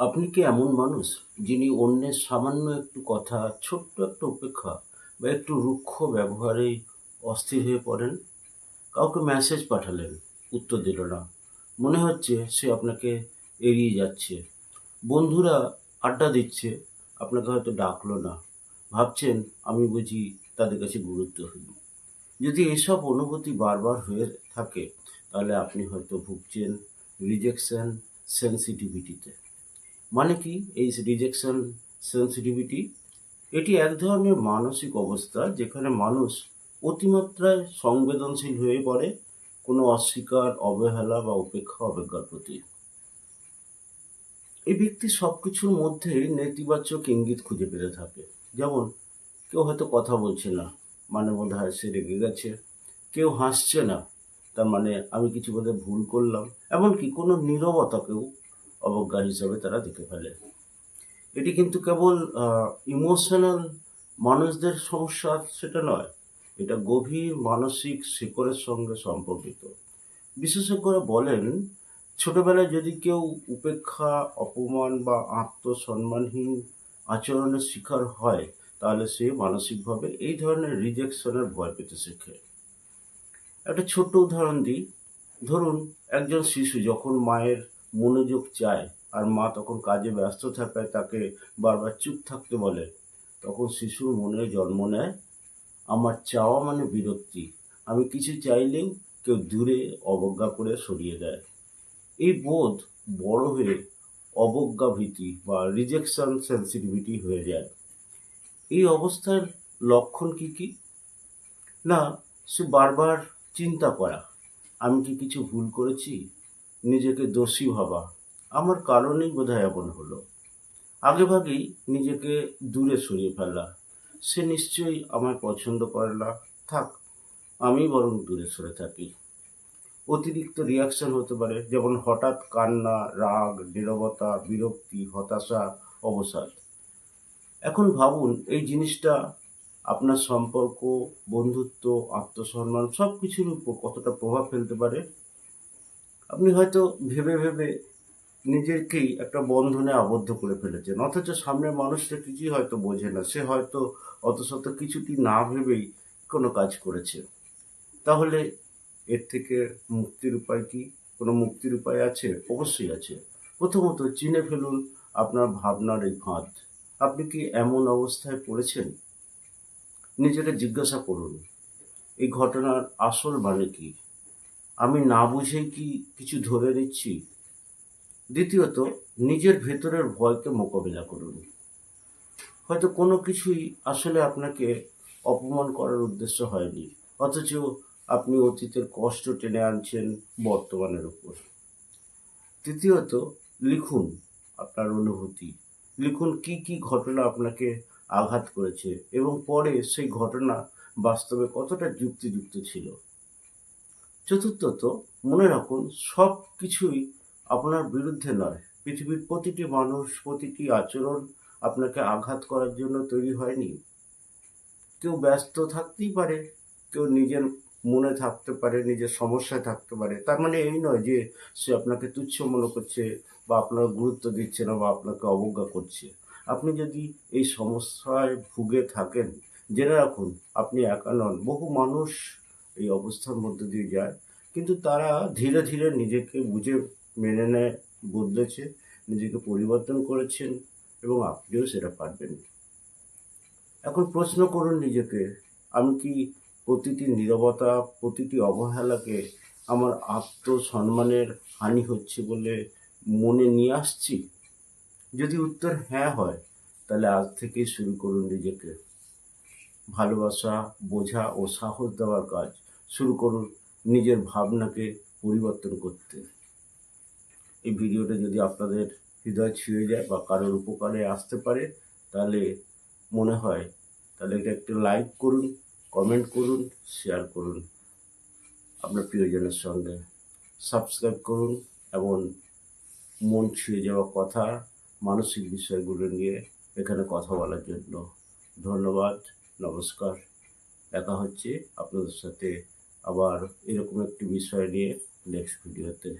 আপনি কি এমন মানুষ যিনি অন্যের সামান্য একটু কথা, ছোট্ট একটা উপেক্ষা বা একটু রুক্ষ ব্যবহারেই অস্থির হয়ে পড়েন? কাউকে মেসেজ পাঠালেন, উত্তর দিল না। মনে হচ্ছে সে আপনাকে এড়িয়ে যাচ্ছে। বন্ধুরা আড্ডা দিচ্ছে, আপনাকে হয়তো ডাকলো না। ভাবছেন, আমি বুঝি তাদের কাছে গুরুত্ব গুরুত্বহীন যদি এসব অনুভূতি বারবার হয়ে থাকে, তাহলে আপনি হয়তো ভুগছেন রিজেকশন সেন্সিটিভিটিতে মানে কি? এই রিজেকশন সেন্সিটিভিটি এটি এক ধরনের মানসিক অবস্থা যেখানে মানুষ অতিমাত্রায় সংবেদনশীল হয়ে পড়ে, কোনো অস্বীকার, অবহেলা বা উপেক্ষা অবজ্ঞার প্রতি। এই ব্যক্তি সব কিছুর মধ্যে নেতিবাচক ইঙ্গিত খুঁজে পেতে থাকে। যেমন, কেউ হয়তো কথা বলছে না মানে বোধ হয় সে রেগে গেছে। কেউ হাসছে না, তার মানে আমি কিছু বোধহয় ভুল করলাম। এমনকি কোনো নীরবতাকেও অবজ্ঞা হিসাবে তারা দেখে ফেলে। এটি কিন্তু কেবল ইমোশনাল মানুষদের সমস্যা, সেটা নয়। এটা গভীর মানসিক শিকড়ের সঙ্গে সম্পর্কিত। বিশেষজ্ঞরা বলেন, ছোটবেলায় যদি কেউ উপেক্ষা, অপমান বা আত্মসম্মানহীন আচরণের শিকার হয়, তাহলে সে মানসিকভাবে এই ধরনের রিজেকশনের ভয় পেতে শেখে। একটা ছোট্ট উদাহরণ দিই। ধরুন, একজন শিশু যখন মায়ের মনোযোগ চায় আর মা তখন কাজে ব্যস্ত থাকায় তাকে বারবার চুপ থাকতে বলে। তখন শিশুর মনে জন্ম নেয়, আমার চাওয়া মানে বিরক্তি। আমি কিছু চাইলেও কেউ দূরে অবজ্ঞা করে সরিয়ে দেয়। এই বোধ বড় হয়ে অবজ্ঞা ভীতি বা রিজেকশন সেন্সিটিভিটি হয়ে যায়। এই অবস্থার লক্ষণ কি কি? না, সে বারবার চিন্তা করা, আমি কি কিছু ভুল করেছি? নিজেকে দোষী ভাবা আমার কারণেই বোধহয় এমন হলো। আগেভাগেই নিজেকে দূরে সরিয়ে ফেলা, সে নিশ্চয়ই আমায় পছন্দ করে না। থাক আমি বরং দূরে সরে থাকি। অতিরিক্ত রিয়াকশন হতে পারে, যেমন হঠাৎ কান্না, রাগ, নীরবতা, বিরক্তি, হতাশা, অবসাদ। এখন ভাবুন, এই জিনিসটা আপনার সম্পর্ক, বন্ধুত্ব, আত্মসম্মান সব কিছুর উপর কতটা প্রভাব ফেলতে পারে? আপনি হয়তো ভেবে ভেবে নিজেকেই একটা বন্ধনে আবদ্ধ করে ফেলেছেন। অথচ সামনের মানুষটা কিছুই হয়তো বোঝে না। সে হয়তো অত শত কিছুটি না ভেবেই কোনো কাজ করেছে। তাহলে এর থেকে মুক্তির উপায় কি? কোনো মুক্তির উপায় আছে? অবশ্যই আছে। প্রথমত চিনে ফেলুন আপনার ভাবনার এই ফাঁদ। আপনি কি এমন অবস্থায় পড়েছেন? নিজেকে জিজ্ঞাসা করুন। এই ঘটনার আসল মানে কি? আমি না বুঝেই কি কিছু ধরে নিচ্ছি? দ্বিতীয়ত, নিজের ভেতরের ভয়কে মোকাবিলা করুন। হয়তো কোনো কিছুই আসলে আপনাকে অপমান করার উদ্দেশ্য হয়নি, অথচ আপনি অতীতের কষ্ট টেনে আনছেন বর্তমানের উপর। তৃতীয়ত, লিখুন আপনার অনুভূতি। লিখুন কি কি ঘটনা আপনাকে আঘাত করেছে এবং পরে সেই ঘটনা বাস্তবে কতটা যুক্তিযুক্ত ছিল। চতুর্থত মনে রাখুন, সব কিছুই আপনার বিরুদ্ধে নয়। পৃথিবীর প্রতিটি মানুষ, প্রতিটি আচরণ আপনাকে আঘাত করার জন্য তৈরি হয়নি। কেউ ব্যস্ত থাকতেই পারে, কেউ নিজের মনে থাকতে পারে, নিজের সমস্যায় থাকতে পারে। তার মানে এই নয় যে সে আপনাকে তুচ্ছ মনে করছে বা আপনার গুরুত্ব দিচ্ছে না বা আপনাকে অবজ্ঞা করছে। আপনি যদি এই সমস্যায় ভুগে থাকেন, জেনে রাখুন, আপনি একা নন। বহু মানুষ এই অবস্থার মধ্যে দিয়ে যায়। কিন্তু তারা ধীরে ধীরে নিজেকে বুঝে মেনে নেয়, বদলেছে, নিজেকে পরিবর্তন করেছেন এবং আপনিও সেটা পারবেন। এখন প্রশ্ন করুন নিজেকে, আমি কি প্রতিটি নীরবতা, প্রতিটি অবহেলাকে আমার আত্মসম্মানের হানি হচ্ছে বলে মনে নিয়ে আসছি? যদি উত্তর হ্যাঁ হয়, তাহলে আজ থেকেই শুরু করুন নিজেকে। ভালোবাসা, বোঝা ও সাহস দেওয়ার কাজ শুরু করুন নিজের ভাবনাকে পরিবর্তন করতে। এই ভিডিওটা যদি আপনাদের হৃদয় ছুঁয়ে যায় বা কারোর উপকারে আসতে পারে, তাহলে মনে হয় তাহলে এটা একটু লাইক করুন কমেন্ট করুন শেয়ার করুন। আপনার প্রিয়জনের সঙ্গে সাবস্ক্রাইব করুন এবং মন ছুঁয়ে যাওয়া কথা, মানসিক বিষয়গুলো নিয়ে এখানে কথা বলার জন্য ধন্যবাদ, নমস্কার। দেখা হচ্ছে আপনাদের সাথে আবার এরকম একটি বিষয় নিয়ে নেক্সট ভিডিওতে